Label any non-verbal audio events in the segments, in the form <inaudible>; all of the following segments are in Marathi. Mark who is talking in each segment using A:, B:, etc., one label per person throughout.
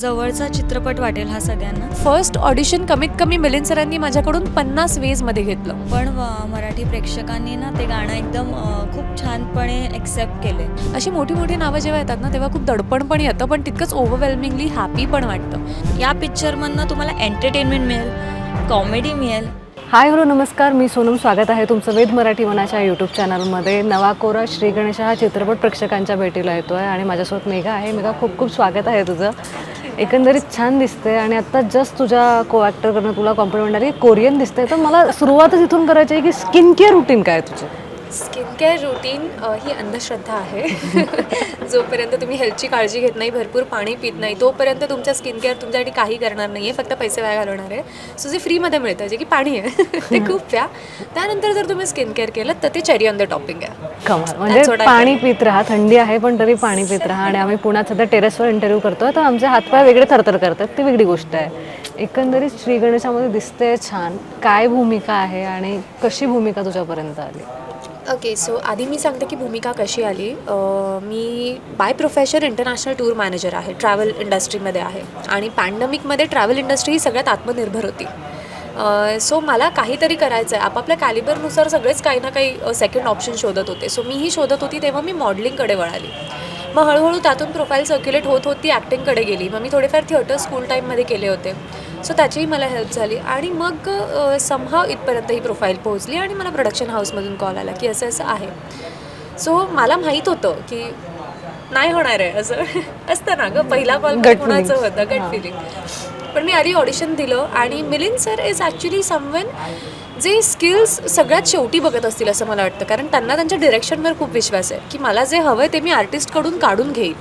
A: जवळचा चित्रपट वाटेल हा सगळ्यांना.
B: फर्स्ट ऑडिशन कमीत कमी मिलिंद सरांनी माझ्याकडून पन्नास वेजमध्ये घेतलं.
A: पण व- मराठी प्रेक्षकांनी ना ते गाणं एकदम अ, खूप छानपणे एक्सेप्ट केले.
B: अशी मोठी मोठी नावं जेव्हा येतात ना तेव्हा खूप दडपण पण येतं पण तितकंच ओव्हरवेल्मिंगली हॅपी पण वाटतं.
A: या पिक्चरमधनं तुम्हाला एंटरटेनमेंट मिळेल कॉमेडी मिळेल.
C: हाय हॅलो नमस्कार. मी सोनम स्वागत आहे तुमचं वेद मराठी मनाच्या यूट्यूब चॅनलमध्ये नवा कोरा श्री गणेश हा चित्रपट प्रेक्षकांच्या भेटीला येतो आहे आणि माझ्यासोबत मेघा आहे. मेघा खूप खूप स्वागत आहे तुझं. एकंदरीत छान दिसते आणि आत्ता जस्ट तुझ्या को ॲक्टरकडनं तुला कॉम्प्लिमेंट आली. कोरियन दिसते तर मला सुरुवातच इथून करायची आहे की स्किन केअर रुटीन काय आहे तुझं?
B: स्किन केअर रुटीन ही अंधश्रद्धा आहे. <laughs> जोपर्यंत तुम्ही हेल्थची काळजी घेत नाही भरपूर पाणी पित नाही तोपर्यंत तुमच्या स्किन केअर तुमच्यासाठी काही करणार नाही आहे फक्त पैसे वाया घालवणार आहे. सो जे फ्रीमध्ये मिळतं जे की पाणी आहे <laughs> ते खूप प्या. त्यानंतर जर तुम्ही स्किन केअर केलं तर ते चेरी ऑन द टॉपिंग आहे.
C: म्हणजे पाणी पित राहा थंडी आहे पण तरी पाणी पित राहा. आणि आम्ही पुण्यात सध्या टेरेसवर इंटरव्ह्यू करतो तर आमचे हातपाय वेगळे थरथर करतात. ती वेगळी गोष्ट आहे. एकंदरीत श्री गणेशामध्ये दिसते छान. काय भूमिका आहे आणि कशी भूमिका तुझ्यापर्यंत आली?
B: ओके सो आधी मी सांगते की भूमिका कशी आली. मी by profession international tour manager आहे ट्रॅव्हल इंडस्ट्रीमध्ये आहे. आणि पॅन्डमिकमध्ये ट्रॅव्हल इंडस्ट्री ही सगळ्यात आत्मनिर्भर होती. सो मला काहीतरी करायचं आहे आपापल्या कॅलिबरनुसार सगळेच काही ना काही सेकंड ऑप्शन शोधत होते. सो मीही शोधत होती तेव्हा मी मॉडेलिंगकडे वळाली. मग हळूहळू त्यातून प्रोफाईल सर्क्युलेट होत होती ॲक्टिंगकडे गेली. मग मी थोडेफार थिएटर स्कूल टाईममध्ये केले होते. सो त्याचीही मला हेल्प झाली. आणि मग समहाव इथपर्यंत ही प्रोफाईल पोहोचली आणि मला प्रोडक्शन हाऊसमधून कॉल आला की असं असं आहे. सो मला माहीत होतं की नाही होणार आहे असं. <laughs> असतं ना गं पहिला कॉल कोणाचं. होतं? गट फिलिंग पण मी आधी ऑडिशन दिलं आणि Milind sir is actually someone जे स्किल्स सगळ्यात शेवटी बघत असतील असं मला वाटतं. कारण त्यांना त्यांच्या डिरेक्शनवर खूप विश्वास आहे की मला जे हवं आहे ते मी आर्टिस्टकडून काढून घेईन.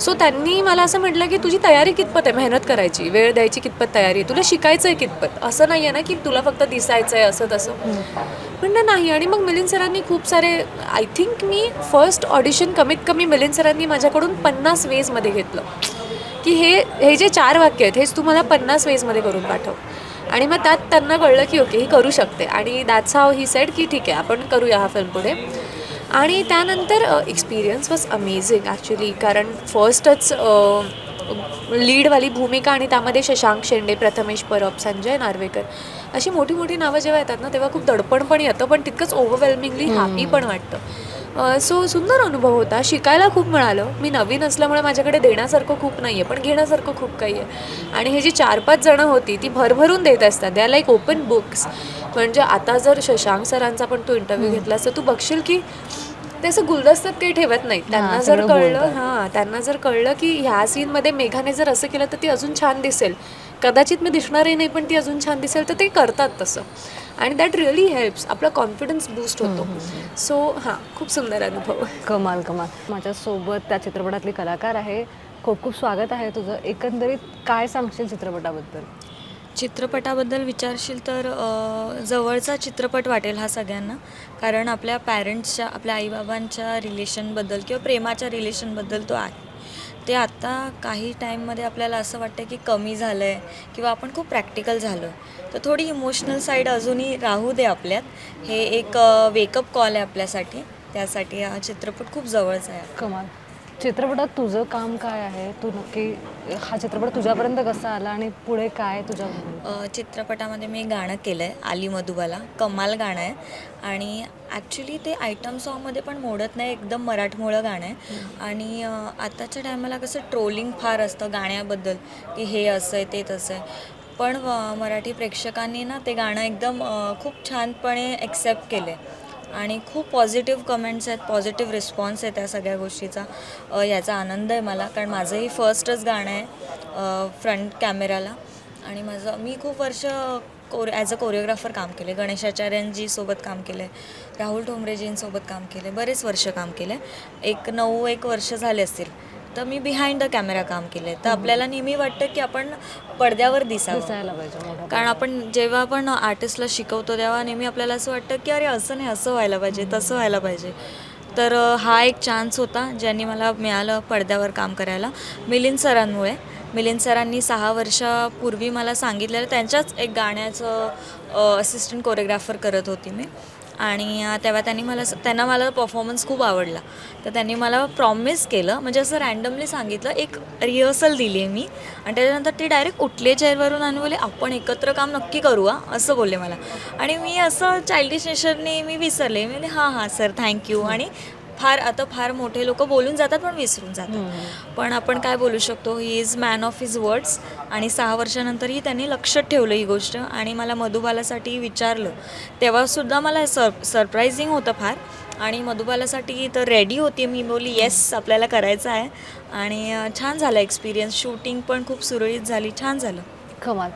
B: सो त्यांनी मला असं म्हटलं की तुझी तयारी कितपत आहे? मेहनत करायची वेळ द्यायची कितपत तयारी आहे? तुला शिकायचं आहे कितपत? असं नाही आहे ना की तुला फक्त दिसायचं आहे असं तसं. पण नाही. आणि मग मिलिंद सरांनी खूप सारे आय थिंक मी फर्स्ट ऑडिशन कमीत कमी मिलिंद सरांनी माझ्याकडून पन्नास वेजमध्ये घेतलं. की हे हे जे चार वाक्य आहेत हेच तू मला पन्नास वेजमध्ये करून पाठव. आणि मग त्यात त्यांना कळलं की ओके ही करू शकते. आणि दॅट्स हाव ही सेड की ठीक आहे आपण करूया हा फिल्म पुढे. आणि त्यानंतर एक्सपिरियन्स वॉज अमेझिंग ॲक्च्युली कारण फर्स्टच लीडवाली भूमिका आणि त्यामध्ये शशांक शेंडे प्रथमेश परब संजय नार्वेकर अशी मोठी मोठी नावं जेव्हा येतात ना तेव्हा खूप दडपण पण येतं पण तितकंच ओव्हरवेल्मिंगली हॅपी पण वाटतं. सो सुंदर अनुभव होता. शिकायला खूप मिळालं. मी नवीन असल्यामुळे माझ्याकडे देण्यासारखं खूप नाही आहे पण घेण्यासारखं खूप काही आहे आणि हे जी चार पाच जणं होती ती भरभरून देत असतात. They are like open books म्हणजे आता जर शशांक सरांचा पण तू इंटरव्ह्यू घेतलास तर तू बघशील की ते असं गुलदस्त्यात काही ठेवत नाही त्यांना जर कळलं. हां त्यांना जर कळलं की ह्या सीनमध्ये मेघाने जर असं केलं तर ती अजून छान दिसेल. कदाचित मी दिसणारही नाही पण ती अजून छान दिसेल तर ते करतात तसं. आणि दॅट रिअली हेल्प्स आपला कॉन्फिडन्स बूस्ट होतो. सो हां खूप सुंदर अनुभव.
C: कमाल कमाल. माझ्यासोबत त्या चित्रपटातली कलाकार आहे. खूप खूप स्वागत आहे तुझं. एकंदरीत काय सांगशील चित्रपटाबद्दल?
A: चित्रपटाबद्दल विचारशील तर जवळचा चित्रपट वाटेल हा सगळ्यांना. कारण आपल्या पॅरेंट्सच्या आपल्या आईबाबांच्या रिलेशनबद्दल किंवा प्रेमाच्या रिलेशनबद्दल तो आहे. ते आत्ता काही टाईममध्ये आपल्याला असं वाटतं की कमी झालं आहे किंवा आपण खूप प्रॅक्टिकल झालो तर थोडी इमोशनल साईड अजूनही राहू दे आपल्यात. हे एक वेकअप कॉल आहे आपल्यासाठी. त्यासाठी हा चित्रपट खूप जवळचा आहे.
C: कमाल. चित्रपटात तुझं काम काय आहे? तू नक्की हा चित्रपट तुझ्यापर्यंत कसा आला आणि पुढे काय तुझ्या
A: अ, चित्रपटामध्ये मी गाणं केलं आहे आली मधुबाला. कमाल गाणं आहे. आणि ॲक्च्युली ते आयटम सॉन्गमध्ये पण मोडत नाही एकदम मराठमोळं गाणं आहे. आणि अ, आताच्या टायमाला कसं ट्रोलिंग फार असतं गाण्याबद्दल की हे असं आहे ते तसं आहे. पण अ, मराठी प्रेक्षकांनी ना ते गाणं एकदम अ, खूप छानपणे एक्सेप्ट केले आणि खूप पॉझिटिव्ह कमेंट्स आहेत पॉझिटिव्ह रिस्पॉन्स आहे त्या सगळ्या गोष्टीचा. याचा आनंद आहे मला कारण माझंही फर्स्टच गाणं आहे फ्रंट कॅमेराला आणि माझं मी खूप वर्ष कोर ॲज अ कोरिओग्राफर काम केले गणेशाचार्यांजीसोबत काम केलं आहे राहुल ठोंबरेजींसोबत काम केले बरेच वर्ष काम केले एक नऊ एक वर्ष झाले असतील. तर मी बिहाइंड द कॅमेरा काम केलं तर आपल्याला नेहमी वाटतं की आपण पडद्यावर दिसावं.
C: पाहिजे
A: कारण आपण जेव्हा आपण आर्टिस्टला शिकवतो तेव्हा नेहमी आपल्याला असं वाटतं की अरे असं नाही असं व्हायला पाहिजे तसं व्हायला पाहिजे. तर हा एक चान्स होता ज्यांनी मला मिळालं पडद्यावर काम करायला मिलिंद सरांमुळे. मिलिंद सरांनी सहा वर्षापूर्वी मला सांगितलेलं त्यांच्याच एक गाण्याचं असिस्टंट कोरिओग्राफर करत होती मी. आणि तेव्हा त्यांनी मला त्यांना मला परफॉर्मन्स खूप आवडला. तर त्यांनी मला प्रॉमिस केलं म्हणजे असं रँडमली सांगितलं एक रिहर्सल दिली आहे मी. आणि त्याच्यानंतर ते डायरेक्ट उठले चेअरवरून आणि बोले आपण एकत्र काम नक्की करू हा असं बोलले मला. आणि मी असं चाइल्डिश नेचरने मी विसरले. मी हां हां सर थँक्यू आणि फार आता फार मोठे लोक बोलून जातात पण विसरून जातात. पण आपण काय बोलू शकतो he is man of his words आणि सहा वर्षानंतरही त्यांनी लक्षात ठेवलं ही गोष्ट. आणि मला मधुबालासाठी विचारलं. तेव्हासुद्धा मला सर सरप्रायझिंग होतं फार. आणि मधुबालासाठी तर रेडी होती. मी बोलली येस आपल्याला करायचं आहे. आणि छान झालं एक्सपिरियन्स शूटिंग पण खूप सुरळीत झाली. छान झालं.
C: कमाल.